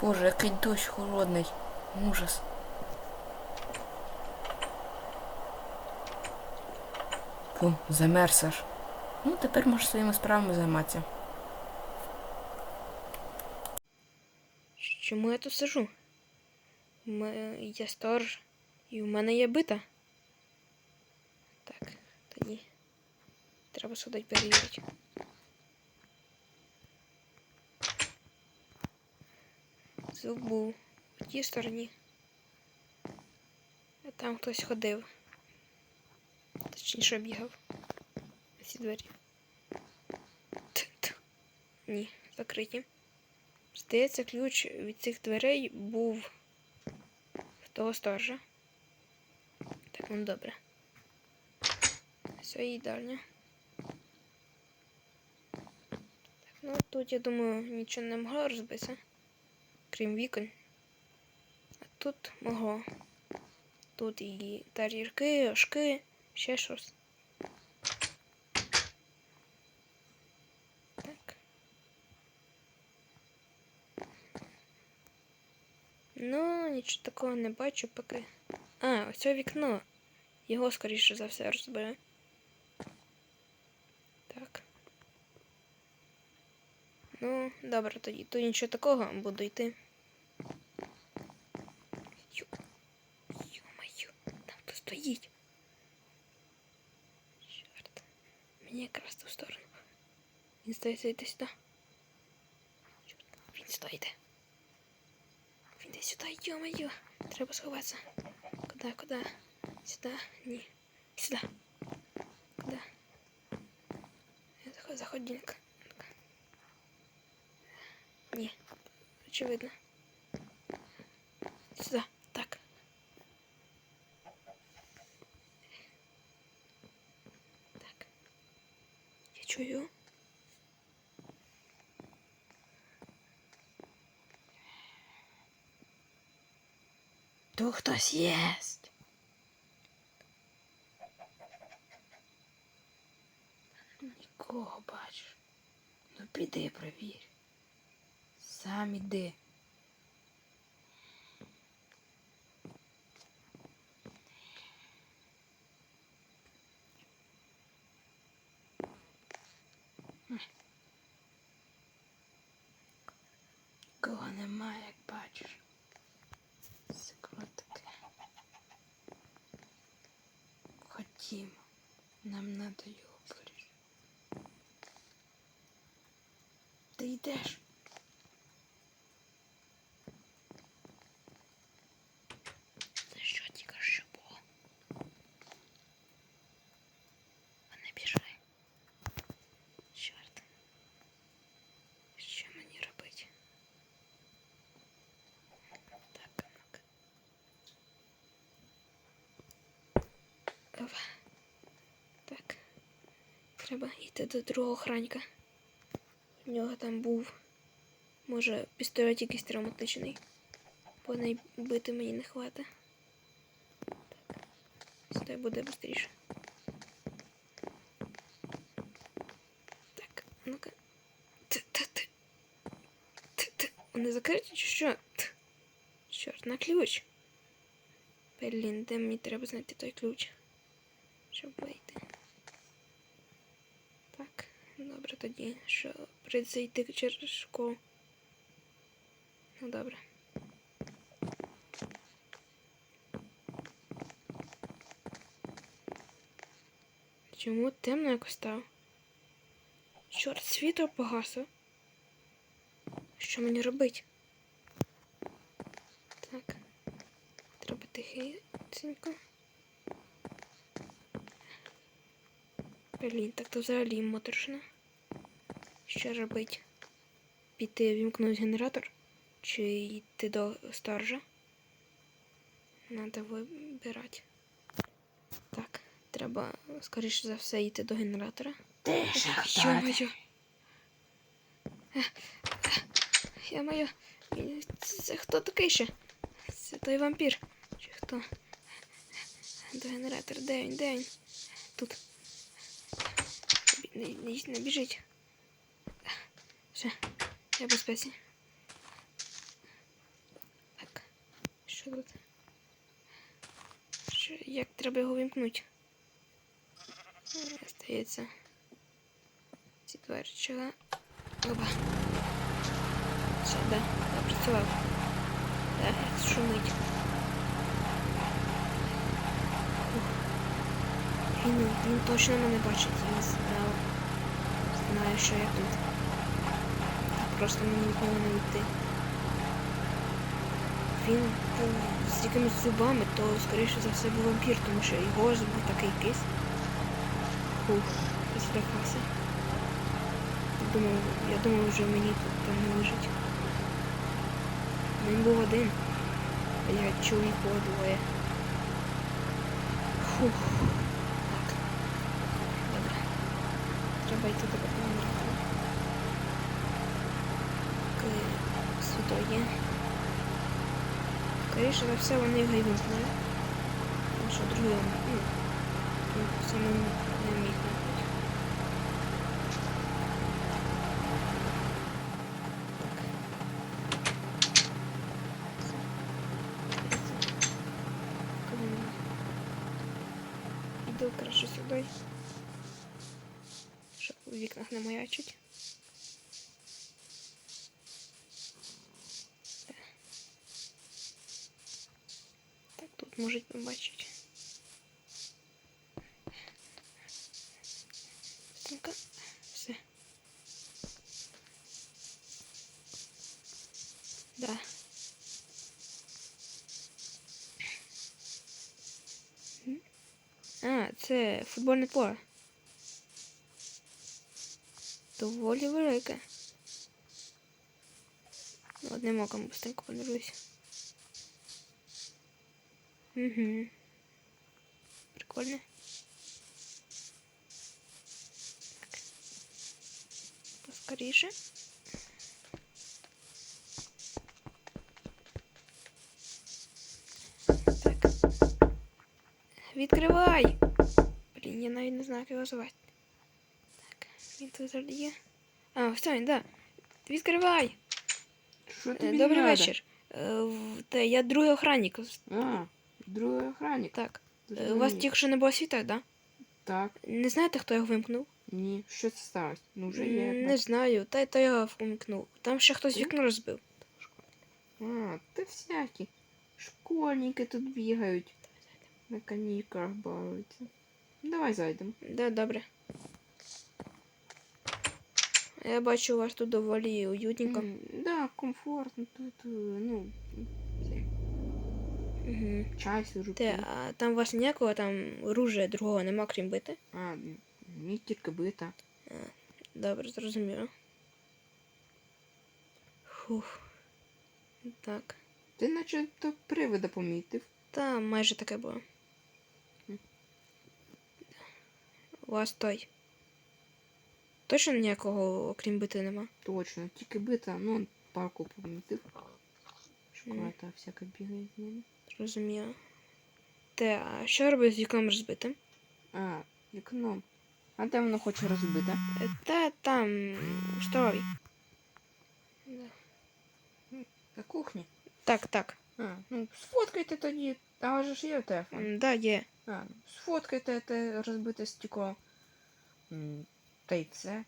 Боже, який дощ холодний. Ужас. Фу, замерз аж. Ну, тепер можеш своїми справами займатися. Чому я тут сижу? М- Я сторож, і в мене є бита. Так, тоді треба сходити перевірити. Звук був у тій стороні. А там хтось ходив. Точніше бігав. Ці двері. Т-т. Ні, закриті. Здається, ключ від цих дверей був в того сторожа. Так, ну добре. Все, їдальня. Так, ну тут, я думаю, нічого не могло розбитися. Крім вікон. А тут могло. Тут і тарірки, ошки, ще щось. Так. Ну, нічого такого не бачу поки. А, ось це вікно. Його, скоріше за все, розбере. Так. Ну, добре тоді. Тут нічого такого, буду йти. Ю. Ю-маю, там хто стоїть. Чорт. Мені якраз ту сторону. Він стоїть йти сюди. Чорт, він стоїть. Він десь сюди, ё-моё. Треба сховатися. Куда, куда? Сюда? Ні. Сюда. Куда? Я Очевидно. Сюда. Так. Так. Я чую. Тут хтось єсть. Нікого бачиш. Ну піди провір. Сам іди. Кого немає, як бачиш. Секретики. Ходімо. Нам надо його поріж. Ти йдеш? Це що тільки що було? А не біжай. Чорт. Що мені робити? Так, ну-ка. Ова. Так. Треба йти до другого охранника. У нього там був. Може, пістолет якийсь травматичний. Бо бити мені не хватить. Так. Сюди буде швидше. Так, ну-ка. Т-т-т. Т-т. Вони закриті чи що? Чорт, на ключ. Блін, де мені треба знайти той ключ? Щоб вийти. Так, добре тоді, що прийдеться йти через школу. Ну добре. Чому темно якось стало? Чорт, світло погасло. Що мені робити? Так. Треба тихенько. Блін, так то взагалі моторошно. Що робити? Піти вімкнути генератор? Чи йти до сторожа? Надо вибирати. Так, треба, скоріше за все, йти до генератора. Тише, хто Ё-моё. ти? Я моя. Це хто такий ще? Це той вампір. Чи хто? До генератор, де він, де він? Тут. Не, не, не біжить. Все, я в безпеці. Що тут? Що, як треба його вимкнути? Здається. Ці двері чого? Оба. Все, да, я працював. Так, як шумить. Він, він точно мене бачить. Він знав. Знає, що я тут. Просто мені від не йти. Він був з якимись зубами, то скоріше за все був вампір, тому що його голос був такий кис. Ух, злякався. Думав, я думав, вже мені тут там не вижить. Він був один. А я чув їх було двоє. Фух. Так. Добре. Треба йти до генератора. Поки світло є. Скоріше за все вони його вимкнули. Тому що другий ну, ну, самим не міг вимкнути. Іду краще сюди. Щоб у вікнах не маячить. Можуть побачити. Все. Да. А, це футбольне поле. Доволі велике. Одним оком быстренько подивлюсь. Угу. Прикольно. Так. Поскоріше. Так. Відкривай! Блін, я навіть не знаю, як його звати. Так, він тут завжди є. А, він, да. Відкривай! Що Е, тобі Добрий надо? вечір. Е, в- Те, я другий охранник. А, другий охранник. Так. Е, У вас тільки що не було світа, да? Так, Не знаєте, хто його вимкнув? ні. Що це сталося? Ну вже є. Не знаю, та й то його вимкнув. Там ще хтось вікно розбив. А, та всякі. Школьники тут бігають. На канікулах бавляться. Давай зайдемо. Да, добре. Я бачу, у вас тут доволі уютненько. М, Да, комфортно тут, е, ну, Угу. чай сижу. Те, а там у вас ніякого там оружия другого нема, крім бити? А, ні, тільки бита. Добре, зрозуміло. Фух. Так. Ти наче то привида помітив. Та майже таке було. У вас той. Точно ніякого, окрім бити, нема? Точно, тільки бита, ну, парку помітив. Та всяка бігає з ними. Зрозуміло. Те, а що робить з вікном розбитим? А, вікно. А де воно хоче розбити? Та там у столовій. На кухні. Так, так. А, ну сфоткайте тоді. А ж є телефон. М, Да, є. А, ну, сфоткайте те розбите стекло. М, Та й все. М,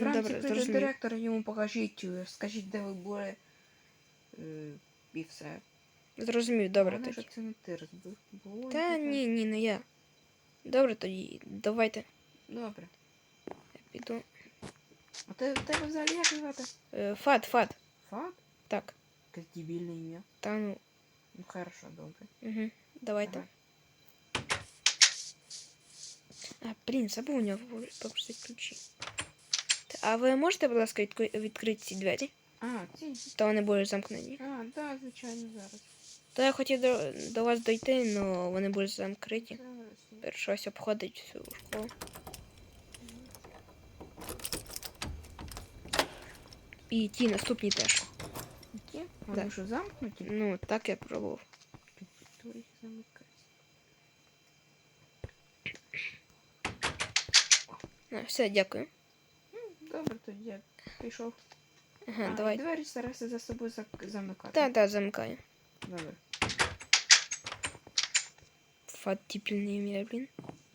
Вранці добре, прийде зрозумів. директор, йому покажіть, е, скажіть, де ви були. е, І все. Зрозумів, добре Головне, тоді. щоб це не ти розбив. Бо Та таке. ні, ні, не я. Добре тоді, давайте. Добре. Я піду. А те, тебе взагалі як звати? Е, Фат, фат. Фат? Так. Якесь дебільне ім'я. Та ну. Ну хорошо, добре. Угу. Давайте. Давай. А, блін, забув у нього попросити ключі. Та, А ви можете, будь ласка, відкри- відкрити ці двері? А, ці. То вони будуть замкнені. А, да, звичайно, зараз. То я хотів до, до вас дойти, але вони будуть закриті. Зараз. Щось обходить всю школу. І ті наступні теж. Які? Вони Да. що замкнуті? Ну, так я пробував. Хто їх замикає? А, все, дякую. Добре, тоді я пішов. Ага, а, давай. Двері старайся за собою замикати. Так, так, замикаю. Добре. Отвратительне ім'я, блін.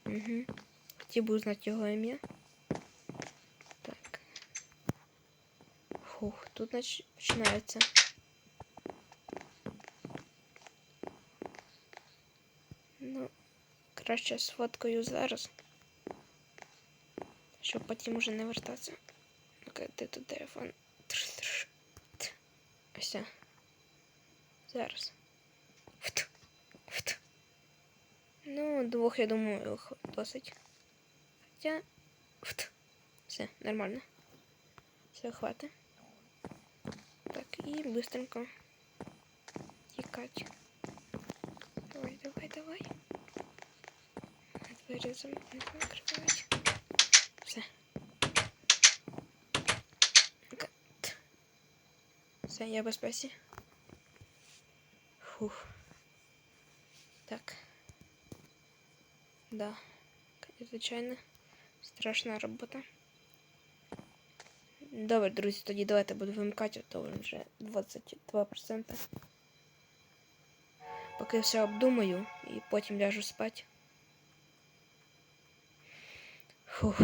Угу. Хотів би узнати його ім'я. Так. Фух, тут нач... починається. Ну, краще сфоткаю зараз. Щоб потім уже не вертатися. Ну-ка, де тут телефон? Трш-трш. Т. Ось. це. Зараз. Фт. Фт. Ну, двох, я думаю, х- досить. Хоча. Фт. Все, нормально. Все, хватит. Так, і быстренько тікать. Давай, давай, давай. Двері зам... не закривають. Все. Все, я в безпеці. Фух. Так. Да. Звичайно. Страшна робота. Добре, друзі, тоді давайте буду вимикати, а то вже 22%. Поки все обдумаю і потім ляжу спати. Фух.